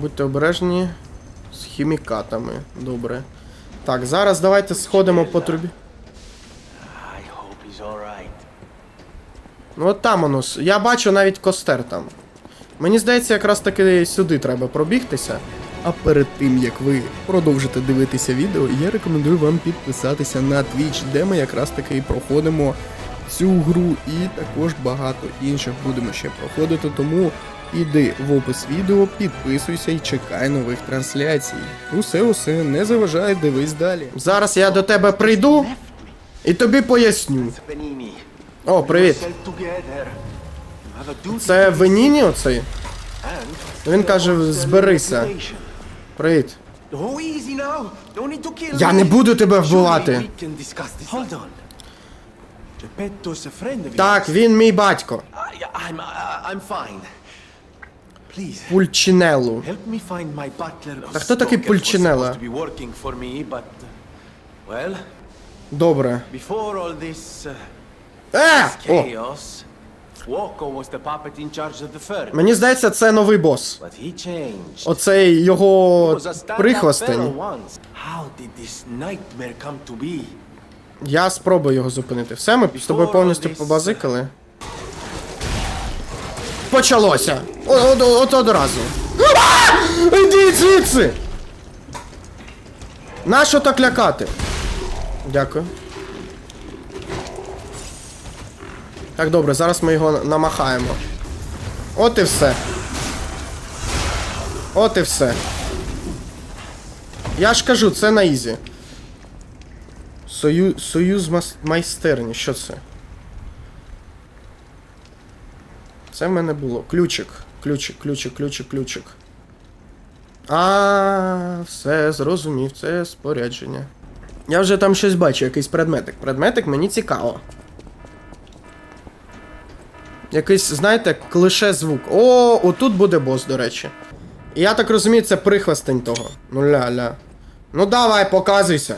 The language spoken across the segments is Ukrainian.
Будьте обережні з хімікатами. Добре. Так, зараз давайте сходимо по трубі. Ну от там воно. Я бачу навіть костер там. Мені здається, якраз таки сюди треба пробігтися. А перед тим як ви продовжите дивитися відео, я рекомендую вам підписатися на Twitch, де ми якраз таки і проходимо цю гру і також багато інших будемо ще проходити. Тому іди в опис відео, підписуйся і чекай нових трансляцій. Усе, усе, не заважай, дивись далі. Зараз я до тебе прийду і тобі поясню. О, привіт. Це Веніні оцей? Він каже, зберися. Привіт. Oh, Я не буду тебе вбивати. Так, він мій батько. I'm, I'm fine. Butler. Та хто такий uh, Well, Добре. uh, Е! О! Мені здається, це новий бос. Оцей його прихвостень. Я спробую його зупинити. Все, ми з тобою повністю побазикали. Почалося! От, от одразу. Ідіть звідси! Нащо так лякати? Дякую. Так, добре, зараз ми його намахаємо. От і все. От і все. Я ж кажу, це на ізі. Сою... Союз майстерні. Що це? Це в мене було. Ключик. Ключик, ключик, ключик, ключик. А, все, зрозумів, це спорядження. Я вже там щось бачу, якийсь предметик. Предметик мені цікаво. Якийсь, знаєте, клише звук. О, отут буде бос, до речі. І я так розумію, це прихвостень того. Ну ля-ля. Ну давай, показуйся.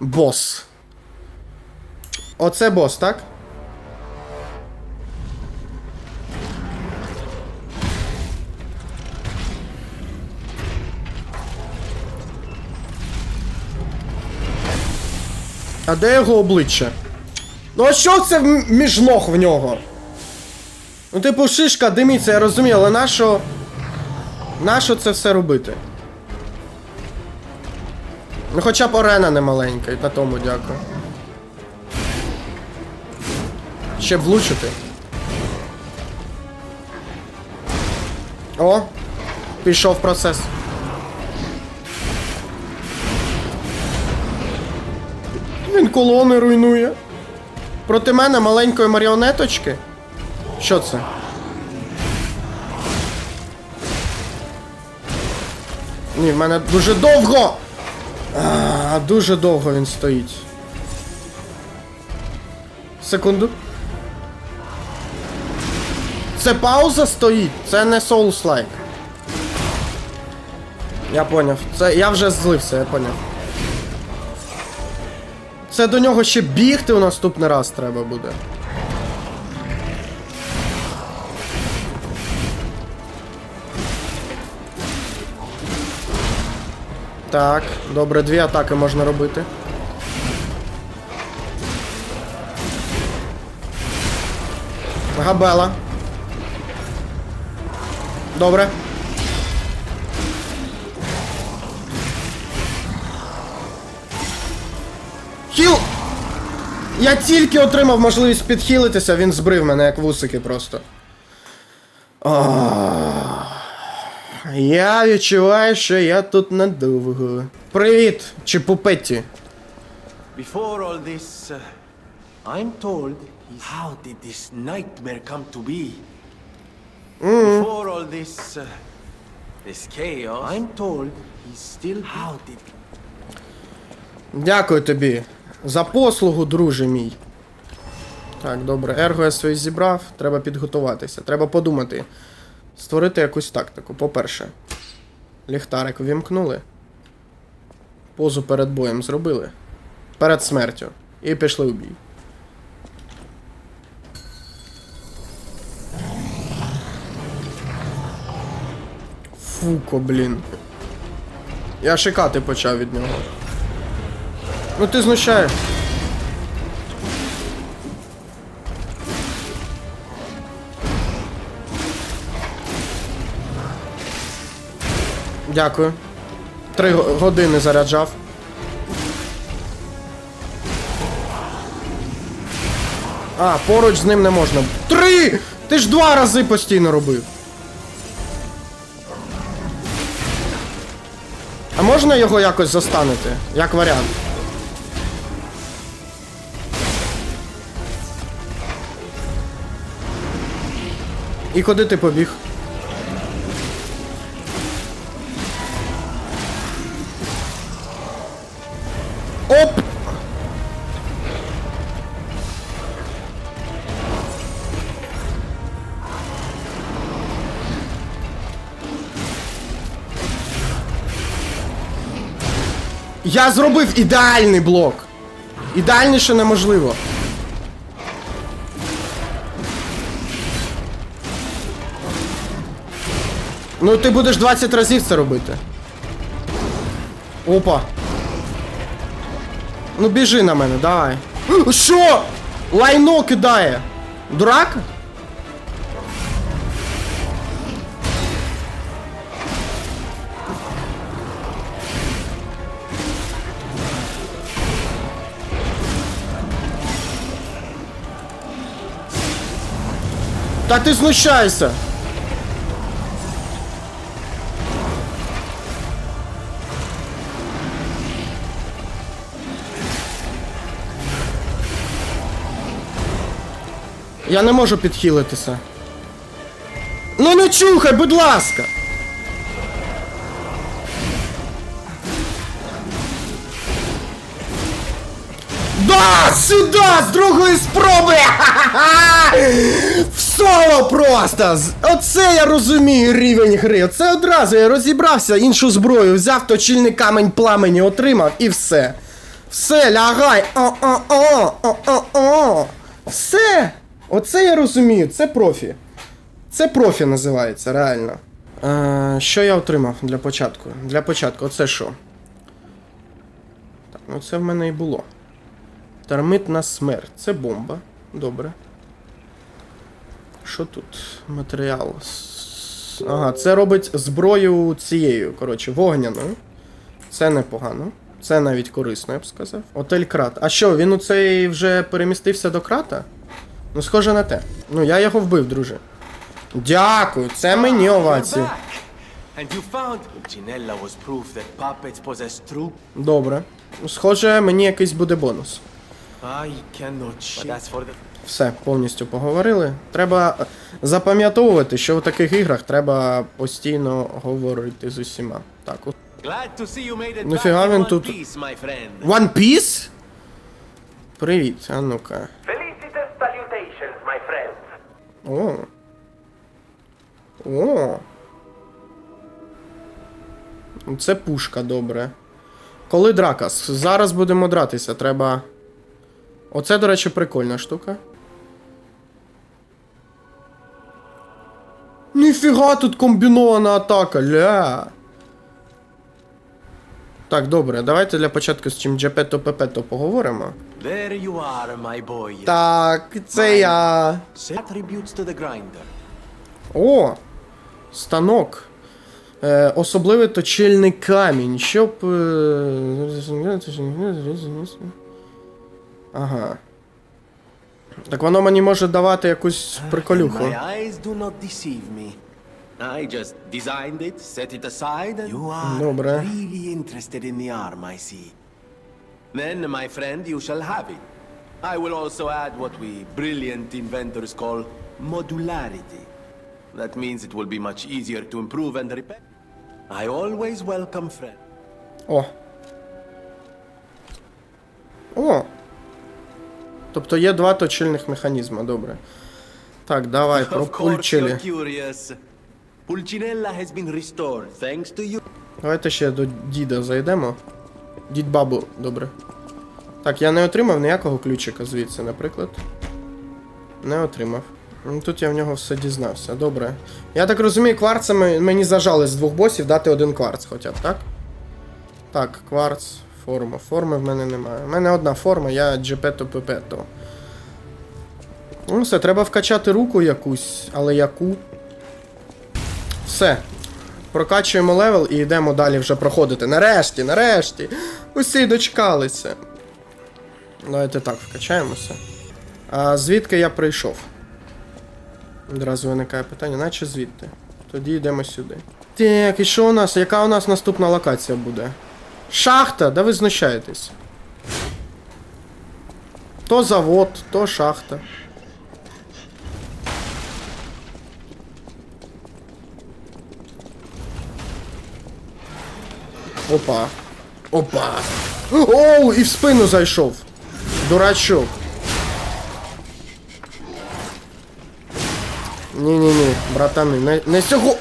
Бос. Оце бос, так? А де його обличчя? Ну а що це між ног в нього? Ну, типу, шишка диміться, я розумію, але нащо. Нащо це все робити? Ну хоча б арена не маленька, і на тому дякую. Ще влучити. О! Пішов процес. Колони руйнує. Проти мене маленької маріонеточки. Що це? Ні, в мене дуже довго! А, дуже довго він стоїть. Секунду. Це пауза стоїть, це не Souls-like. Я поняв. Це я вже злився, я поняв. Це до нього ще бігти у наступний раз треба буде. Так, добре, дві атаки можна робити. Габела. Добре. Хіл! Я тільки отримав можливість підхилитися, він збрив мене як вусики просто. Ах. Я відчуваю, що я тут надовго. Привіт, чи пупетті. Before all this, uh, I'm told he's... How did this nightmare come to be? Before all this, uh, this chaos, I'm told he's still... How did... Дякую тобі за послугу, друже мій. Так, добре, ерго я свої зібрав, треба підготуватися. Треба подумати. Створити якусь тактику. По-перше, ліхтарик ввімкнули. Позу перед боєм зробили. Перед смертю. І пішли у бій. Фуко, блін. Я шикати почав від нього. Ну ти знущаєш. Дякую. Три години заряджав. А, поруч з ним не можна. Три! Ти ж два рази постійно робив. А можна його якось застанути? Як варіант. І куди ти побіг? Оп! Я зробив ідеальний блок. Ідеальніше неможливо. Ну ти будеш 20 разів це робити. Опа. Ну біжи на мене, давай. Що? Лайно кидає. Дурак? Та ти знущайся. Я не можу підхилитися. Ну не чухай, будь ласка. Да, сюди, з другої спроби! Ха-ха-ха! Соло просто! Оце я розумію рівень гри. Оце одразу я розібрався, іншу зброю взяв, точильний камень пламені отримав і все. Все, лягай. О-о-о, о-о-о. Все. Оце я розумію, це профі. Це профі називається, реально. Е, що я отримав для початку? Для початку, оце що? Так, ну це в мене і було. Термитна смерть. Це бомба. Добре. Що тут? Матеріал. Ага, це робить зброю цією, коротше, вогняною. Це непогано. Це навіть корисно, я б сказав. Отель крат. А що, він у цей вже перемістився до крата? Ну, схоже на те. Ну, я його вбив, друже. Дякую, це мені овації. back. And you found Pulcinella was proof that puppets possess true. Добре. Схоже, мені якийсь буде бонус. Все, повністю поговорили. Треба е, запам'ятовувати, що в таких іграх треба постійно говорити з усіма. Так, от. In він тут-. One Piece? Привіт, а ну-ка. О. О. Ну, Це пушка, добре. Коли драка? Зараз будемо дратися, треба. Оце, до речі, прикольна штука. Ніфіга тут комбінована атака, ля. Так, добре, давайте для початку з чим Джепето Пепето поговоримо. There you are, my boy. Так, це я. Attributes to the grinder. О! Станок. Е, особливий точильний камінь, щоб. е, Ага. Так воно мені може давати якусь приколюху. My eyes do not deceive me. I just designed it, set it aside, and you are Добре. really interested in the arm, I see. Then, my friend, you shall have it. I will also add what we brilliant inventors call modularity. That means it will be much easier to improve and repair. I always welcome friends. О. О. Тобто є два точильних механізми, добре. Так, давай, про Of course, пульчелі. you're curious. Pulcinella has been restored thanks to you. Давайте ще до діда зайдемо. Дід бабу, добре. Так, я не отримав ніякого ключика звідси, наприклад. Не отримав. Ну, Тут я в нього все дізнався. Добре. Я так розумію, кварцами мені зажали з двох босів дати один кварц хоча б, так? Так, кварц, форма. Форми в мене немає. У мене одна форма, я Джепето Пепето. Ну все, треба вкачати руку якусь, але яку. Все. Прокачуємо левел і йдемо далі вже проходити. Нарешті, нарешті! Усі дочекалися. Давайте так, вкачаємося. А звідки я прийшов? Одразу виникає питання, наче звідти. Тоді йдемо сюди. Так, і що у нас? Яка у нас наступна локація буде? Шахта! Да ви знущаєтесь. То завод, то шахта. Опа. Опа. Оу, і в спину зайшов. Дурачок. Ні-ні-ні, братани, не, не сього.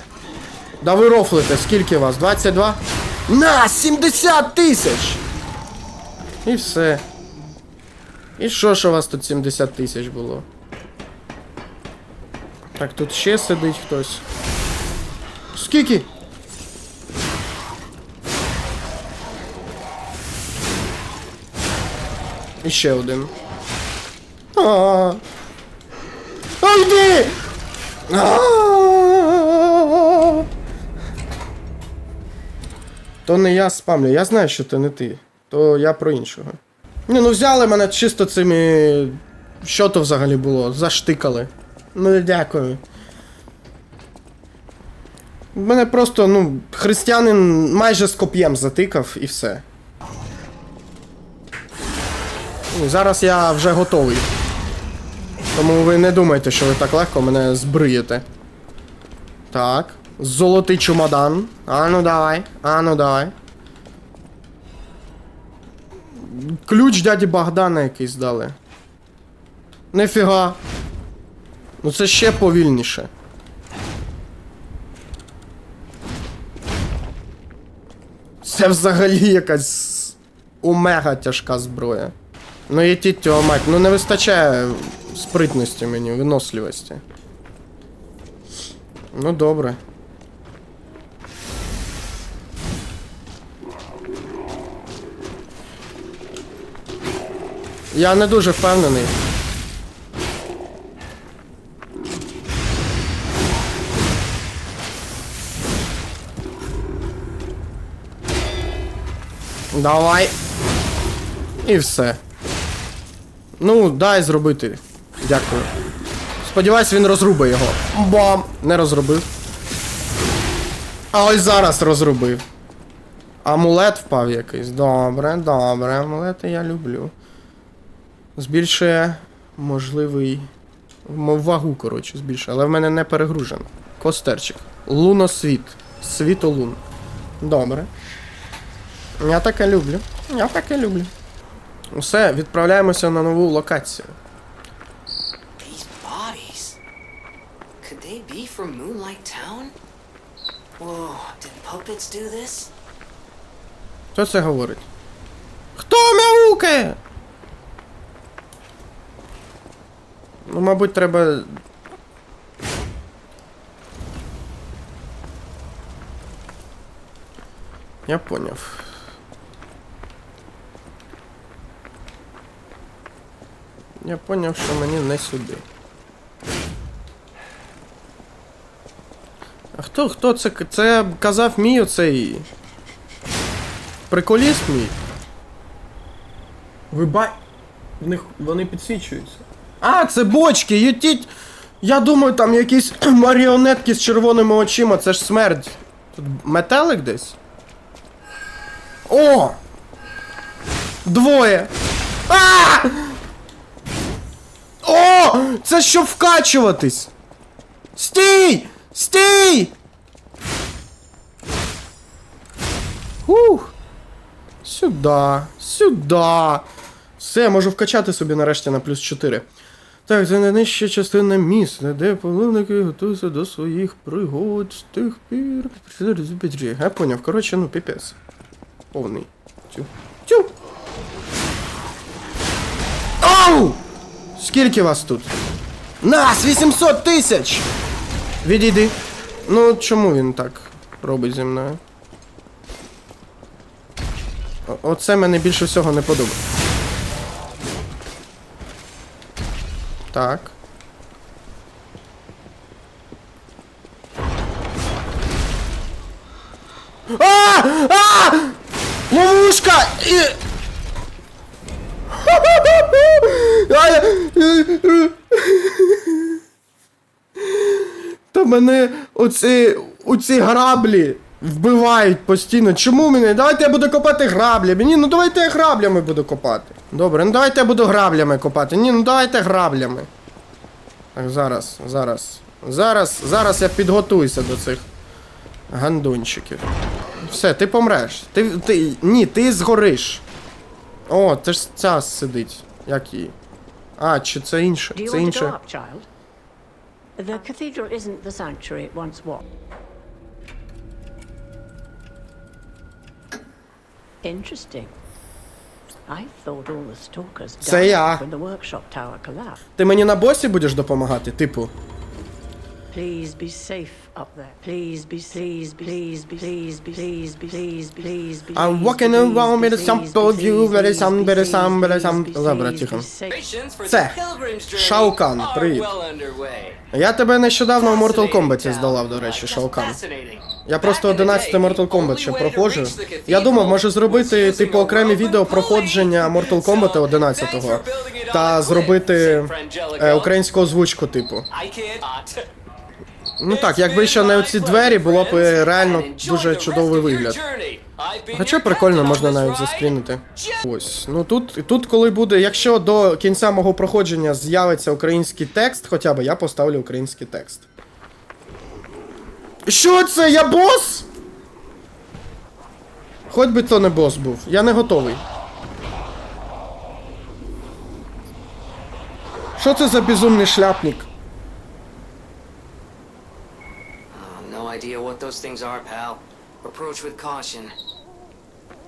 Да ви рофлите, скільки вас? 22? На, 70 тисяч! І все. І що ж у вас тут 70 тисяч було? Так, тут ще сидить хтось. Скільки? І ще один. А. А йди! То не я спамлю, я знаю, що це не ти. То я про іншого. Ні, ну взяли мене чисто цими. Що то взагалі було? Заштикали. Ну дякую. Мене просто, ну, християнин майже з коп'єм затикав і все. Зараз я вже готовий. Тому ви не думайте, що ви так легко мене збриєте. Так. Золотий чумадан. А ну давай. А ну давай. Ключ дяді Богдана якийсь дали. Нефіга. Ну це ще повільніше. Це взагалі якась омега тяжка зброя. Ну і тітьо, мать, ну не вистачає спритності мені, виносливості. Ну добре. Я не дуже впевнений. Давай. І все. Ну, дай зробити. Дякую. Сподіваюсь, він розрубає його. Бам! Не розробив. А ось зараз розробив. Амулет впав якийсь. Добре, добре. Амулети я люблю. Збільшує можливий. Вагу, коротше, збільшує. Але в мене не перегружено. Костерчик. Луносвіт. Світолун. Добре. Я таке люблю. Я таке люблю. Усе, відправляємося на нову локацію. These bodies. Could they be from Moonlight Town? Whoa, did puppets do this? Хто це говорить? Хто мяукає? Ну, мабуть, треба. Я поняв. Я поняв, що мені не сюди. А хто, хто це? Це казав мій оцей. Приколіст мій. Ви ба... В них вони підсвічуються. А, це бочки, ютіть. Я думаю, там якісь маріонетки з червоними очима, це ж смерть. Тут метелик десь? О! Двоє! А! Це щоб вкачуватись! Стій! Стій! Ух! Сюда, сюда. Все, я можу вкачати собі нарешті на плюс 4. Так, це найнижча частина міста, де половники готуються до своїх пригод з тих пір. Я поняв, коротше, ну піпець. Повний. Тю. Тю. Ау! Скільки вас тут? Нас! 800 тисяч! Відійди. Ну, чому він так робить зі мною? Оце мене більше всього не подобається. Так. А! А! Ловушка! І... Та мене оці, оці граблі вбивають постійно. Чому мене? Давайте я буду копати граблями. Ні, ну давайте я граблями буду копати. Добре, ну давайте я буду граблями копати. Ні, ну давайте граблями. Так, зараз, зараз. Зараз, зараз я підготуюся до цих гандончиків. Все, ти помреш. Ти, ти, ні, ти згориш. О, це ж ця сидить. Як її? А, чи це інше? Це інше. The cathedral isn't the sanctuary it once was. Interesting. I thought all the stalkers Це died я. when the workshop tower collapsed. Ти мені на босі будеш допомагати, типу. Please be safe up there. Please be, please be, please be, please be, please be, please be, please be. I'm walking around with please of you, very some, very some, very some. Добре, тихо. Це. are привіт. Я тебе нещодавно в Mortal Kombat здолав, до речі, Шаукан. Я просто Back in the 11 Mortal Kombat ще проходжу. Я думав, може зробити типу окремі відео проходження. Mortal Kombat 11-го. thanks for building it on Та зробити е, українську озвучку, типу. Ну так, якби ще не оці двері, було б е, реально дуже чудовий вигляд. Хоча прикольно можна навіть заскрінити. Ось. Ну тут, тут, коли буде, якщо до кінця мого проходження з'явиться український текст, хоча б я поставлю український текст. Що це? Я бос? Хоч би то не бос був. Я не готовий. Що це за безумний шляпник? Idea what those things are, pal. Approach with caution.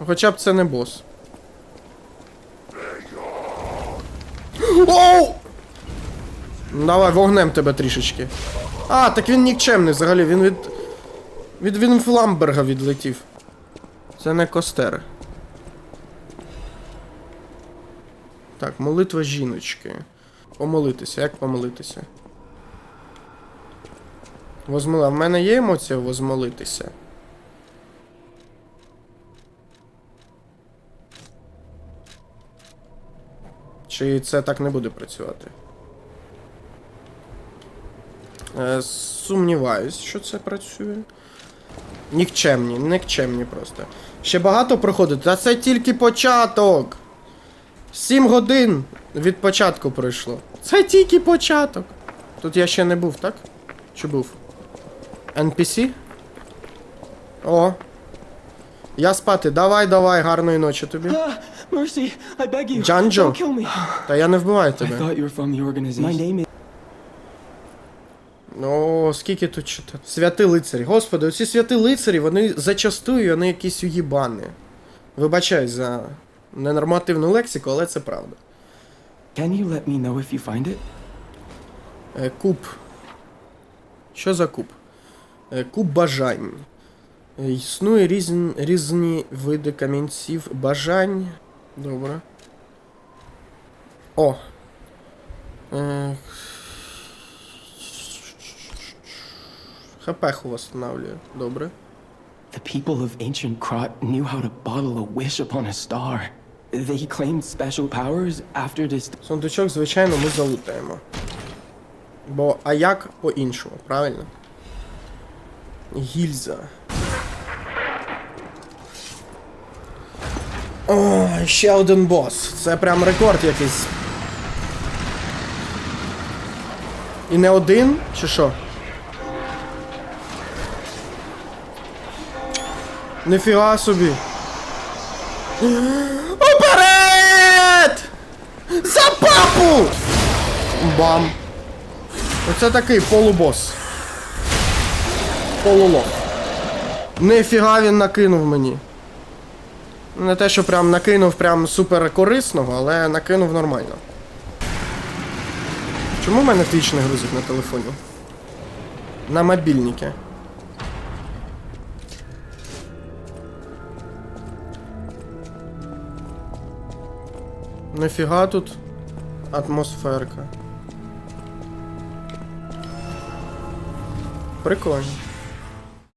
Хоча б це не бос. Оу! Давай, вогнем тебе трішечки. А, так він нікчемний взагалі, він від. Від він Фламберга відлетів. Це не костер. Так, молитва жіночки. Помолитися, як помолитися? Возмола. В мене є емоція возмолитися. Чи це так не буде працювати? Е, сумніваюсь, що це працює. Нікчемні, нікчемні просто. Ще багато проходить, та це тільки початок. 7 годин від початку пройшло. Це тільки початок. Тут я ще не був, так? Чи був? NPC? О. Я спати. Давай, давай, гарної ночі тобі. Kill me. Та я не вбиваю тебе. thought you were from the organization. My name is. О, скільки тут читати. Святи лицарі. Господи, оці святи лицарі, вони зачастую, вони якісь уїбани. Вибачай за ненормативну лексику, але це правда. Can you let me know if you find it? Е, куб. Що за куб? Е, куб бажань. Е, Існує різні, різні види камінців бажань. Добре. О. Е, ХП восстанавливаю. Добре. The people of ancient Krot knew how to bottle a wish upon a star. They claimed special powers after this. Сундучок, звичайно, ми залутаємо. Бо а як по-іншому, правильно? Гільза. О, ще один бос. Це прям рекорд якийсь. І не один, чи що? Нифіга собі. Уперед! За папу! Бам! Оце такий полубос полуло. Нефіга він накинув мені. Не те, що прям накинув прям супер корисного, але накинув нормально. Чому в мене твіч не грузить на телефоні? На мобільники. Нафіга тут атмосферка. Прикольно.